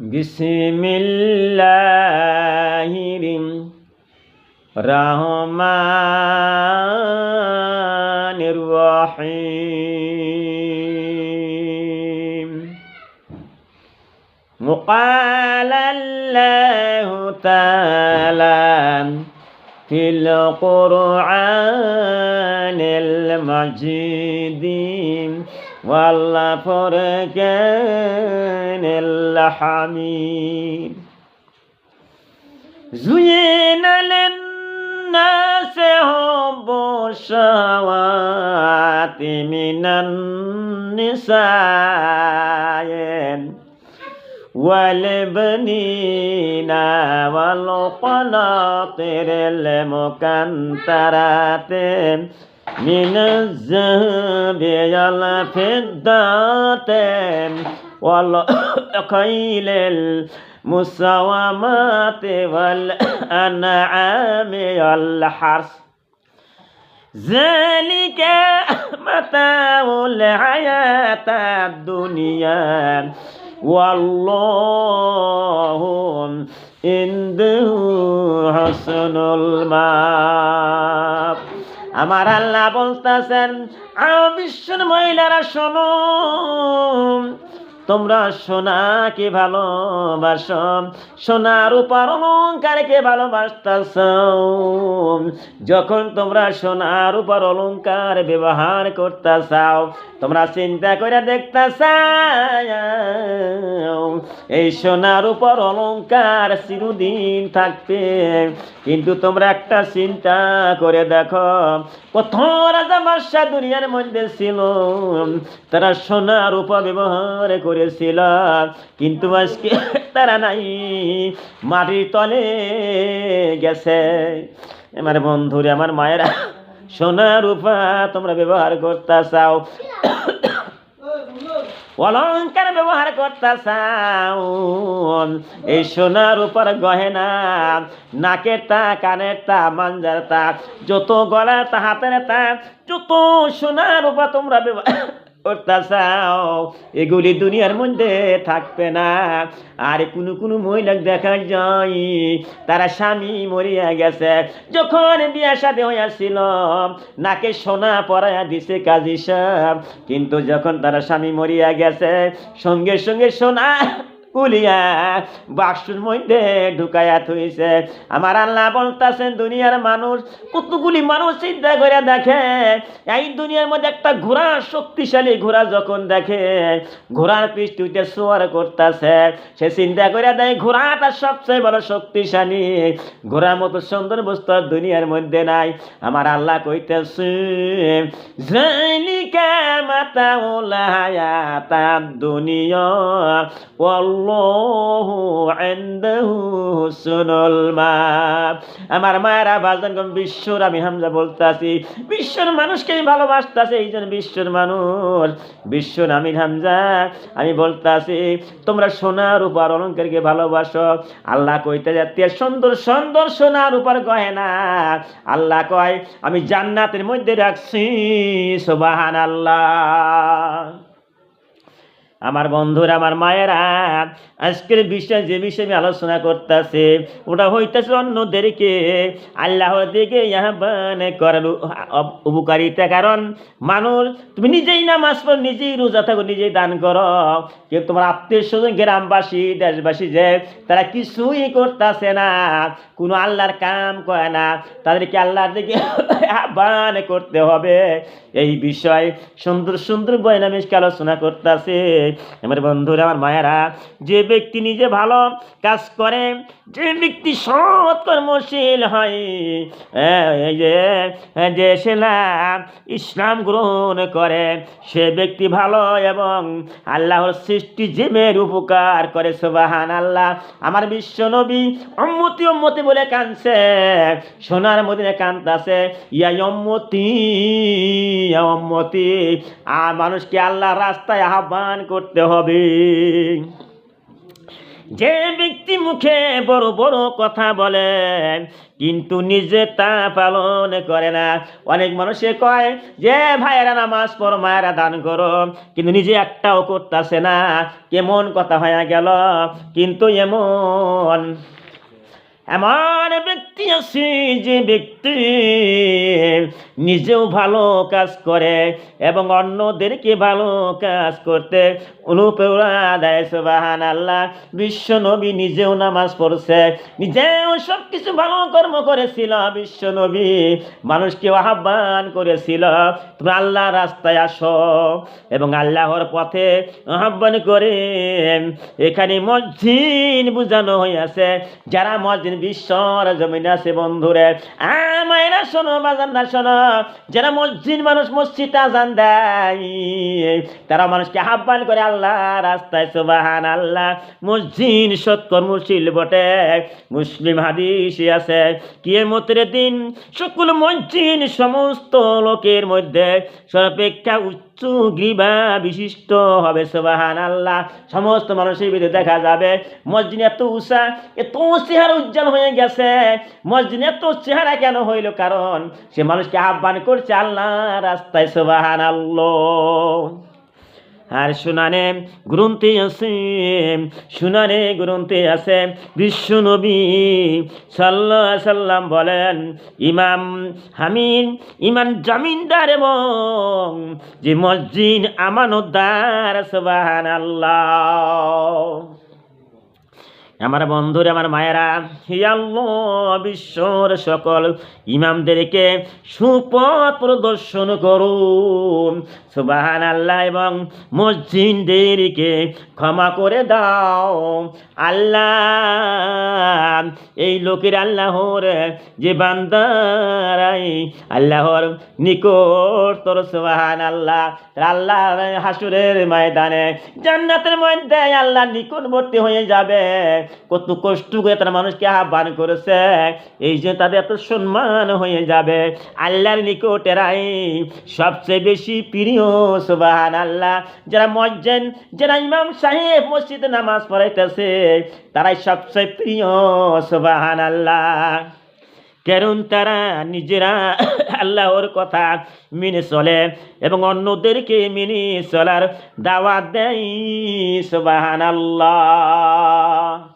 بسم الله الرحمن الرحيم وقال الله تعالى في القرآن المجيد والفرقان الحميد زين للناس حب الشهوات من النساء والبنين والقناطر المكنترات من الذهب والفضة والخيل المسومات والأنعام والحرث ذلك متاع الحياة الدنيا. والله عنده حسن المآب. আমার আল্লাহ বলতেছেন বিশ্বের মহিলারা শোনো তোমরা সোনাকে ভালোবাসো? সোনার উপর অলঙ্কারকে ভালোবাসতেছ যখন তোমরা সোনার উপর অলঙ্কার ব্যবহার করতে তোমরা চিন্তা করে দেখতে এই সোনার উপর অলঙ্কার চিরদিন থাকবে। কিন্তু তোমরা একটা চিন্তা করে দেখো কত রাজা বাদশাহ দুনিয়ার মধ্যে ছিল। তারা সোনার উপর ব্যবহার করেছিল। কিন্তু আজকে তারা নাই, মাটির তলে গেছে। আমার বন্ধুরে, আমার মায়েরা সোনার উপা তোমরা ব্যবহার করতে চাও। অলঙ্কার ব্যবহার করতে চাও। এই সোনার উপর গহেনা, নাকের তা, কানের তা, মাঞ্জার তা, যত গলার তা হাতের তা, যত সোনার উপর তোমরা ব্যবহার এগুলি দুনিয়ার মধ্যে থাকবে না। আর কোনো কোনো মহিলা দেখা যায় তারা স্বামী মরিয়া গেছে। যখন বিয়া সাথে হইয়াছিল, নাকে সোনা পরাইয়া দিছে কাজী সাহেব। কিন্তু যখন তারা স্বামী মরিয়া গেছে, সঙ্গে সঙ্গে সোনা কুলিয়া, বাক্সুর মধ্যে ঢুকাইয়া থইছে। আমার আল্লাহ বলতেছেন, দুনিয়ার মানুষ কতগুলি মানুষ চিন্তা করে দেখে। এই দুনিয়ার মধ্যে একটা ঘোড়া শক্তিশালী ঘোড়া যখন দেখে, ঘোড়ার পৃষ্ঠতে সোয়ার করতেছে। সে চিন্তা করে দেয়, ঘোড়াটা সবচেয়ে বড় শক্তিশালী। ঘোড়ার মতো সুন্দর বস্তু দুনিয়ার মধ্যে নাই। আমার আল্লাহ কইতেছে জালিকা মাতা হায়াতা দুনিয়া আল্লাহু হুসনুল মাব। আমার মায়েরা বাজান বিশ্বর আমি হামজা বলতাছি, বিশ্বর মানুষকে ভালোবাসতাছে, এই জন্য বিশ্বর মানুষ, বিশ্বর আমি হামজা, আমি বলতাছি, তোমরা সোনার উপর অলঙ্কারকে ভালোবাসো, আল্লাহ কইতে যাচ্ছে সুন্দর সুন্দর সোনার উপর গহেনা আল্লাহ কয়, আমি জান্নাতের মধ্যে রাখছি সুবাহান আল্লাহ আমার বন্ধুরা, আমার মায়েরা, আজকের বিষয় যে বিষয়ে আমি আলোচনা করতেছে, ওটা হইতেছে অন্যদেরকে আল্লাহর দিকে আহ্বান করার উপকারিতা। কারণ মানুষ, তুমি নিজেই নামাজ পড়ো, নিজেই রোজা থাকো, নিজেই দান করো। কেউ তোমার আত্মীয় স্বজন গ্রামবাসী, দেশবাসী যে, তারা কিছুই করতেছে না। কোনো আল্লাহর কাম করে না। তাদেরকে আল্লাহর দিকে আহ্বান করতে হবে। এই বিষয় সুন্দর সুন্দর বয়নামিষকে আলোচনা করতেছে। আমার বন্ধুরা, আমার মায়েরা, যে ব্যক্তি নিজে ভালো কাজ করে, যে ব্যক্তি সৎ কর্মশীল হয় এই যে যে সেনা ইসলাম গ্রহণ করে, সে ব্যক্তি ভালো এবং আল্লাহর সৃষ্টি জীবের উপকার করে সোবাহান আল্লাহ আমার বিশ্ব নবী অম্মতি অম্মতি বলে কানছে সোনার মদিনে কানতাছে ইয়া অম্মতি অম্মতি আর মানুষকে আল্লাহ রাস্তায় আহ্বান করতে হবে। যে ব্যক্তি মুখে বড় বড় কথা বলে, কিন্তু নিজে তা পালন করে না। অনেক মানুষে কয়, যে ভাইয়েরা নামাজ পর মায়েরা দান করো। কিন্তু নিজে একটাও করতেছে না। কেমন কথা হয়ে গেল? কিন্তু এমন এমন ব্যক্তি আছে যে ব্যক্তি নিজেও ভালো কাজ করে এবং অন্যদেরকে ভালো কাজ করতে অনুপ্রেরণা দেয় সুবাহান আল্লাহ বিশ্ব নবী নিজেও নামাজ পড়ছে, নিজেও সব কিছু ভালো কর্ম করেছিল, বিশ্ব নবী মানুষকে আহ্বান করেছিল তুমি আল্লাহ রাস্তায় আসো এবং আল্লাহর পথে আহ্বান করে, এখানে মসজিদ বুঝানো হইয়াছে যারা মসজিদ বিশ্বর জমিন আছে বন্ধুরে, আমায়রা শোনো বাজার শোনো, যারা মসজিদ মানুষ মসজিদ আজান দেয়, তারা মানুষকে আহ্বান করে আল্লাহ রাস্তায় সুবাহান আল্লাহ মসজিদ সৎকর্মশীল বটে। মুসলিম হাদিসে আছে, কিয়ামতের দিন সকল মসজিদ সমস্ত লোকের মধ্যে সর্বাপেক্ষা উচ্চ গ্রীবা বিশিষ্ট হবে সুবাহান আল্লাহ সমস্ত মানুষের ভিতরে দেখা যাবে, মসজিদ এত উষা এত চেহারা উজ্জ্বল হয়ে গেছে। মসজিদ এত চেহারা কেন হইল? কারণ সে মানুষকে আহ্বান করছে আল্লাহ রাস্তায় সুবাহান আল্লাহ আর শুনানে গ্রন্থে আছে, শুনানে গ্রন্থে আছে। বিশ্ব নবী সাল্লাহ সাল্লাম বলেন, ইমাম হামিন ইমান জামিনদার এবং যে মসজিদ আমানতদার সবাহান আল্লাহ আমার বন্ধুরা, আমার মায়েরা, হে বিশ্বর সকল ইমামদেরকে সুপথ প্রদর্শন করুন। সুবাহান আল্লাহ এবং মসজিদদেরকে ক্ষমা করে দাও। আল্লাহ, এই লোকের আল্লাহর যে বান্দারাই আল্লাহর নিকট তোর সুবাহান আল্লাহ আল্লাহ হাসুরের ময়দানে, জান্নাতের মধ্যে আল্লাহ নিকটবর্তী হয়ে যাবে। কত কষ্ট করে তারা মানুষকে আহ্বান করেছে। এই যে তাদের এত সম্মান হয়ে যাবে। আল্লাহর নিকট এরাই সবচেয়ে বেশি প্রিয় সুবাহান আল্লাহ যারা মজ্জেন যারা ইমাম সাহেব মসজিদে নামাজ পড়াইতেছে, তারাই সবচেয়ে প্রিয় সুবাহান আল্লাহ কারণ তারা নিজেরা আল্লাহর কথা মেনে চলে এবং অন্যদেরকে মেনে চলার দাওয়াত দেয় সুবাহান আল্লাহ